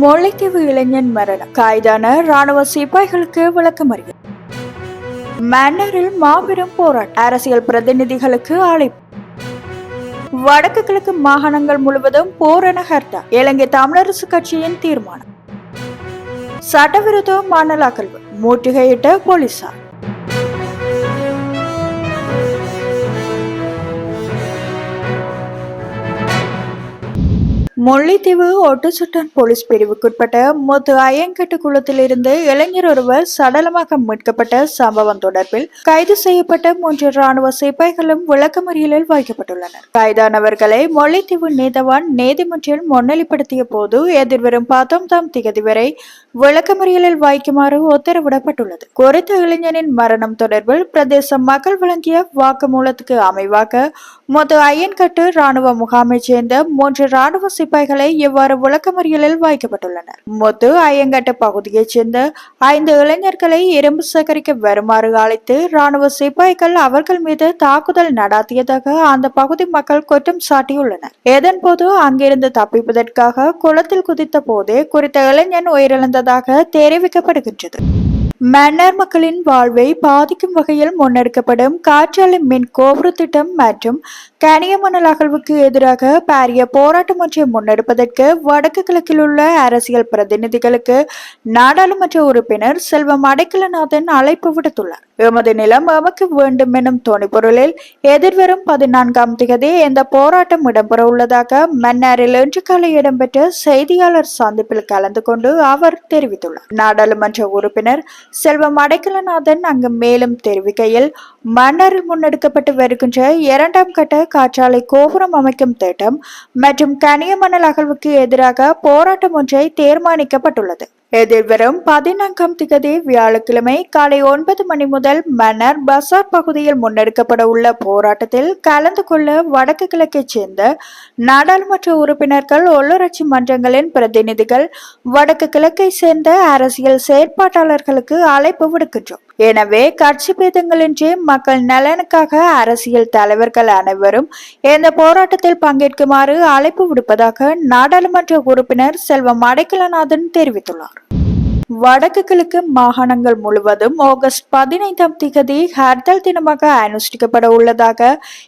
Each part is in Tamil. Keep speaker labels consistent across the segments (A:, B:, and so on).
A: முல்லைத்தீவு இளைஞன் மரணம் கைதான ராணுவ சிப்பாய்களுக்கு விளக்கமறியல் மன்னரில் மாபெரும் போராட்டம். அரசியல் பிரதிநிதிகளுக்கு அழைப்பு. வடக்கு கிழக்கு மாகாணங்கள் முழுவதும் போரண ஹர்த்தா இலங்கை தமிழரசு கட்சியின் தீர்மானம். சட்டவிரோத மணல் அகழ்வு முற்றுகையிட்ட போலீசார். முல்லைத்தீவு ஒட்டுசுட்டான் போலீஸ் பிரிவுக்குட்பட்ட முத்து ஐயங்கட்டு குளத்திலிருந்து இளைஞர் ஒருவர் சடலமாக மீட்கப்பட்ட சம்பவம் தொடர்பில் கைது செய்யப்பட்ட மூன்று ராணுவ சிப்பாய்களும் விளக்கமறியலில் வைக்கப்பட்டுள்ளனர். கைதானவர்களை முல்லைத்தீவு நீதவான் நீதிமன்றில் முன்னிலைப்படுத்திய போது எதிர்வரும் பத்தொன்பதாம் தேதி வரை விளக்கமறியலில் வைக்குமாறு உத்தரவிடப்பட்டுள்ளது. குறித்த இளைஞனின் மரணம் தொடர்பில் பிரதேச மக்கள் வழங்கிய வாக்குமூலத்துக்கு அமைவாக முத்து ஐயன்கட்டு ராணுவ முகாமைச் சேர்ந்த மூன்று ராணுவ சிப்பாய் குப்பைகளை இவ்வாறு விளக்கமறியலில் வைக்கப்பட்டுள்ளனர்? மொத்து ஐயங்கட்டு பகுதியைச் சேர்ந்த ஐந்து இளைஞர்களை இரும்பு சேகரிக்க வருமாறு அழைத்து ராணுவ சிப்பாய்கள் அவர்கள் மீது தாக்குதல் நடாத்தியதாக அந்த பகுதி மக்கள் குற்றம் சாட்டியுள்ளனர். இதன்போது அங்கிருந்து தப்பிப்பதற்காக குளத்தில் குதித்த போதே குறித்த இளைஞன் உயிரிழந்ததாக தெரிவிக்கப்படுகின்றது. மன்னர் மக்களின் வாழ்வை பாதிக்கும் வகையில் முன்னெடுக்கப்படும் காற்றாலை மின் கோபுர திட்டம் மற்றும் கனியமணல் அகழ்வுக்கு எதிராக பாரிய போராட்டம் ஒன்றை முன்னெடுப்பதற்கு வடக்கு கிழக்கில் உள்ள அரசியல் பிரதிநிதிகளுக்கு நாடாளுமன்ற உறுப்பினர் செல்வம் அடைக்கலநாதன் அழைப்பு விடுத்துள்ளார். எமது நிலம் எமக்கு வேண்டும் எனும் துணிப்பொருளில் எதிர்வரும் பதினான்காம் திகதி இந்த போராட்டம் இடம்பெற உள்ளதாக மன்னாரில் இன்று காலை இடம்பெற்ற செய்தியாளர் சந்திப்பில் கலந்து கொண்டு அவர் தெரிவித்துள்ளார். நாடாளுமன்ற உறுப்பினர் செல்வம் அடைக்கலநாதன் அங்கு மேலும் தெரிவிக்கையில் மன்னாரில் முன்னெடுக்கப்பட்டு வருகின்ற இரண்டாம் கட்ட காற்றாலை கோபுரம் அமைக்கும் திட்டம் மற்றும் கனியமணல் அகழ்வுக்கு எதிராக போராட்டம் ஒன்றை தீர்மானிக்கப்பட்டுள்ளது. எதிர்வரும் பதினான்காம் திகதி வியாழக்கிழமை காலை ஒன்பது மணி முதல் மன்னர் பசார் பகுதியில் முன்னெடுக்கப்பட உள்ள போராட்டத்தில் கலந்து கொள்ள வடக்கு கிழக்கைச் சேர்ந்த நாடாளுமன்ற உறுப்பினர்கள் உள்ளூராட்சி மன்றங்களின் பிரதிநிதிகள் வடக்கு கிழக்கை சேர்ந்த அரசியல் செயற்பாட்டாளர்களுக்கு அழைப்பு விடுக்கின்றோம். எனவே கட்சி பேதங்களின்றி மக்கள் நலனுக்காக அரசியல் தலைவர்கள் அனைவரும் இந்த போராட்டத்தில் பங்கேற்குமாறு அழைப்பு விடுப்பதாக நாடாளுமன்ற உறுப்பினர் செல்வம் அடைக்கலநாதன் தெரிவித்துள்ளார். வடக்கு கிழக்கு மாகாணங்கள் முழுவதும் ஆகஸ்ட் பதினைந்தாம் திகதி ஹர்த்தால் தினமாக அனுஷ்டிக்கப்பட உள்ளதாக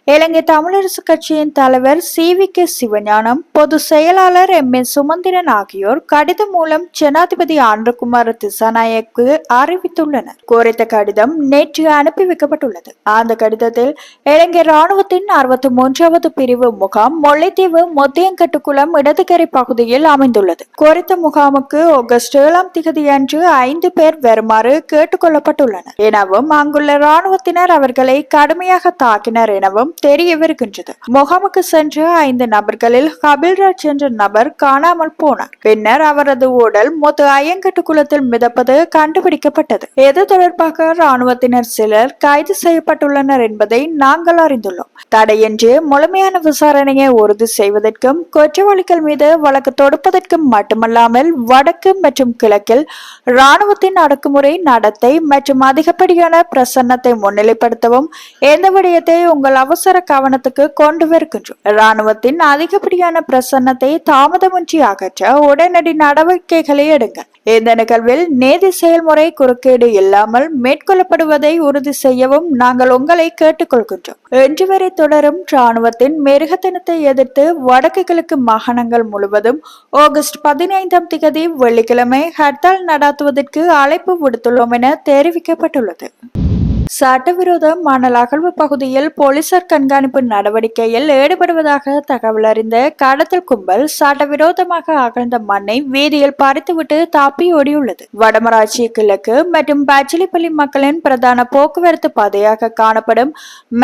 A: இலங்கை தமிழரசு கட்சியின் தலைவர் சி வி கே சிவஞானம் பொது செயலாளர் எம் என் சுமந்திரன் ஆகியோர் கடிதம் மூலம் ஜனாதிபதி ஆண்டகுமார் திசாநாயக்கு அறிவித்துள்ளனர். குறித்த கடிதம் நேற்று அனுப்பி வைக்கப்பட்டுள்ளது. அந்த கடிதத்தில் இலங்கை ராணுவத்தின் அறுபத்தி மூன்றாவது பிரிவு முகாம் முல்லைத்தீவு முத்தியங்கட்டுக்குளம் இடதுகரை பகுதியில் அமைந்துள்ளது. குறித்த முகாமுக்கு ஆகஸ்ட் ஏழாம் திகதி அன்று ஐந்து பேர் வருமாறு கேட்டுக்கொள்ளப்பட்டுள்ளனர். எனவும் அங்குள்ள ராணுவத்தினர் அவர்களை கடுமையாக தாக்கினர் எனவும் தெரியவிருக்கின்றது. முகாமுக்கு சென்ற ஐந்து நபர்களில் கபில்ராஜ் என்ற நபர் காணாமல் போனார். பின்னர் அவரது உடல் மொத்த ஐயங்கட்டு குளத்தில் மிதப்பது கண்டுபிடிக்கப்பட்டது. எது தொடர்பாக ராணுவத்தினர் சிலர் கைது செய்யப்பட்டுள்ளனர் என்பதை நாங்கள் அறிந்துள்ளோம். தடையின்றி முழுமையான விசாரணையை உறுதி செய்வதற்கும் குற்றவாளிகள் மீது வழக்கு தொடுப்பதற்கும் மட்டுமல்லாமல் வடக்கு மற்றும் கிழக்கில் ராணுவத்தின் அடக்குமுறை நடத்தை மற்றும் அதிகப்படியான பிரசன்னத்தை முன்னிலைப்படுத்தவும் எந்த விடயத்தை உங்கள் அவசர கவனத்துக்கு கொண்டு வருகின்றோம். ராணுவத்தின் அதிகப்படியான பிரசன்னத்தை தாமதமின்றி அகற்ற உடனடி நடவடிக்கைகளை எடுங்கள். இந்த நிகழ்வில் நேதி செயல்முறை குறுக்கீடு இல்லாமல் மேற்கொள்ளப்படுவதை உறுதி செய்யவும் நாங்கள் உங்களை கேட்டுக்கொள்கின்றோம். இன்று வரை தொடரும் ராணுவத்தின் மிருகத்தனத்தை எதிர்த்து வடக்கு கிழக்கு மாகாணங்கள் முழுவதும் ஆகஸ்ட் பதினைந்தாம் திகதி வெள்ளிக்கிழமை ஹர்த்தால் நடாத்துவதற்கு அழைப்பு விடுத்துள்ளோம் என தெரிவிக்கப்பட்டுள்ளது. சட்டவிரோத மணல் அகழ்வு பகுதியில் போலீசார் கண்காணிப்பு நடவடிக்கையில் ஈடுபடுவதாக தகவல் அறிந்த கடத்தல் கும்பல் சட்டவிரோதமாக அகழ்ந்த மண்ணை வீதியில் பறித்துவிட்டு தாப்பி ஓடியுள்ளது. வடமராட்சி கிழக்கு மற்றும் பச்சிலிப்பள்ளி மக்களின் பிரதான போக்குவரத்து பாதையாக காணப்படும்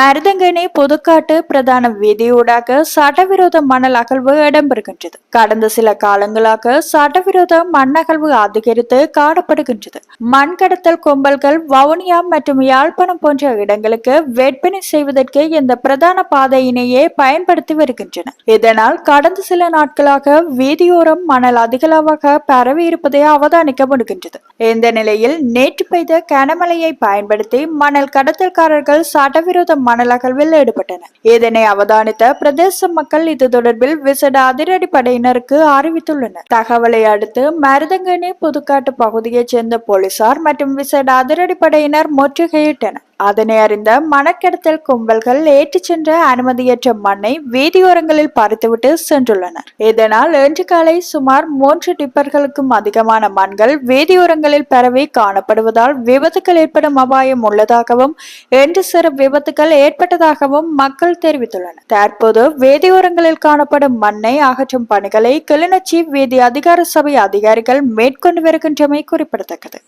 A: மருதங்கனி புதுக்காட்டு பிரதான வீதியூடாக சட்டவிரோத மணல் அகழ்வு இடம்பெறுகின்றது. கடந்த சில காலங்களாக சட்டவிரோத மண் அகழ்வு அதிகரித்து காணப்படுகின்றது. மண் கடத்தல் கும்பல்கள் வவுனியா மற்றும் யாழ் யாழ்ப்பாணம் போன்ற இடங்களுக்கு விற்பனை செய்வதற்கு இந்த பிரதான பாதையினையே பயன்படுத்தி வருகின்றனர். இதனால் கடந்த சில நாட்களாக வீதியோரம் மணல் அதிகளவாக பரவி இருப்பதை அவதானிக்க முடிகின்றது. இந்த நிலையில் நேற்று பெய்த கனமழையை பயன்படுத்தி மணல் கடத்தல்காரர்கள் சட்டவிரோத மணல் அகழ்வில் ஈடுபட்டனர். இதனை அவதானித்த பிரதேச மக்கள் இது தொடர்பில் விசேட அதிரடி படையினருக்கு அறிவித்துள்ளனர். தகவலை அடுத்து மருதங்கனி புதுக்காட்டு பகுதியைச் சேர்ந்த போலீசார் மற்றும் விசேட அதிரடிப்படையினர் முற்றுகையிட்டனர். அதனை அறிந்த மணக்கடத்தல் கும்பல்கள் ஏற்றிச் சென்ற அனுமதியற்ற மண்ணை வீதியோரங்களில் பறித்துவிட்டு சென்றுள்ளனர். இதனால் இன்று காலை சுமார் மூன்று டிப்பர்களுக்கும் அதிகமான மண்கள் வீதியோரங்களில் பரவி காணப்படுவதால் விபத்துக்கள் ஏற்படும் அபாயம் உள்ளதாகவும் இன்று சிறு விபத்துக்கள் ஏற்பட்டதாகவும் மக்கள் தெரிவித்துள்ளனர். தற்போது வேதியோரங்களில் காணப்படும் மண்ணை அகற்றும் பணிகளை கிளிநொச்சி வீதி அதிகார சபை அதிகாரிகள் மேற்கொண்டு வருகின்றமை குறிப்பிடத்தக்கது.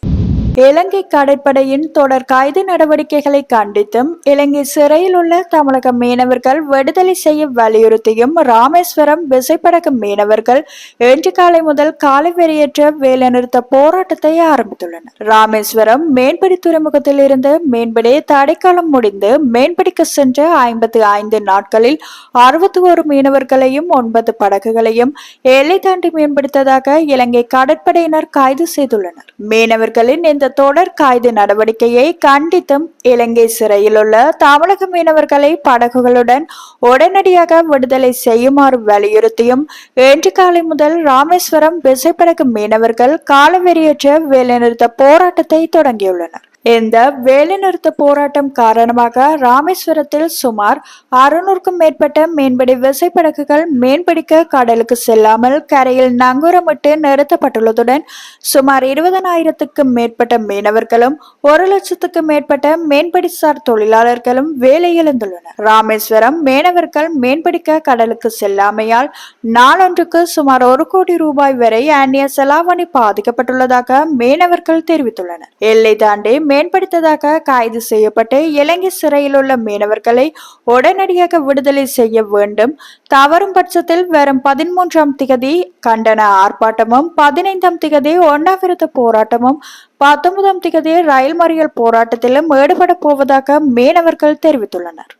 A: இலங்கை கடற்படையின் தொடர் கைது நடவடிக்கைகளை கண்டித்தும் இலங்கை சிறையில் உள்ள தமிழக மீனவர்கள் விடுதலை செய்ய வலியுறுத்தியும் ராமேஸ்வரம் விசைப்படகு மீனவர்கள் இன்று காலை முதல் காலை வெளியேற்ற வேலைநிறுத்த போராட்டத்தை ஆரம்பித்துள்ளனர். ராமேஸ்வரம் மீன்பிடி துறைமுகத்தில் இருந்து மீன்பிடி தடைக்காலம் முடிந்து மீன்பிடிக்க சென்ற ஐம்பத்தி ஐந்து நாட்களில் அறுபத்தி ஒரு மீனவர்களையும் ஒன்பது படகுகளையும் எல்லை தாண்டி மீன்பிடித்ததாக இலங்கை கடற்படையினர் கைது செய்துள்ளனர். மீனவர்களின் இந்த தொடர் கைது நடவடிக்கையை கண்டித்தும் இலங்கை சிறையில் உள்ள தமிழக மீனவர்களை படகுகளுடன் உடனடியாக விடுதலை செய்யுமாறு வலியுறுத்தியும் இன்று காலை முதல் ராமேஸ்வரம் விசைப்படகு மீனவர்கள் காலவெறியற்ற வேலைநிறுத்த போராட்டத்தை தொடங்கியுள்ளனர். இந்த வேலைநிறுத்த போராட்டம் காரணமாக ராமேஸ்வரத்தில் சுமார் அறுநூறுக்கும் மேற்பட்ட மீன்பிடி விசைப்படகுகள் மீன்பிடிக்க கடலுக்கு செல்லாமல் கரையில் நங்கூரமிட்டு நிறுத்தப்பட்டுள்ளதுடன் சுமார் இருபதனாயிரத்துக்கும் மேற்பட்ட மீனவர்களும் ஒரு லட்சத்துக்கும் மேற்பட்ட மீன்பிடிசார் தொழிலாளர்களும் வேலை இழந்துள்ளனர் ராமேஸ்வரம் மீனவர்கள் மீன்பிடிக்க கடலுக்கு செல்லாமையால் நாளொன்றுக்கு சுமார் ஒரு கோடி ரூபாய் வரை அந்நிய செலாவணி பாதிக்கப்பட்டுள்ளதாக மீனவர்கள் தெரிவித்துள்ளனர். எல்லை தாண்டி மேம்படுத்ததாக கைது செய்யப்பட்டு இலங்கை சிறையில் உள்ள மீனவர்களை உடனடியாக விடுதலை செய்ய வேண்டும். தவறும் பட்சத்தில் வரும் பதிமூன்றாம் திகதி கண்டன ஆர்ப்பாட்டமும் பதினைந்தாம் திகதி உண்ணாவிரத போராட்டமும் பத்தொன்பதாம் திகதி ரயில் மறியல் போராட்டத்திலும் ஈடுபட போவதாக மீனவர்கள் தெரிவித்துள்ளனர்.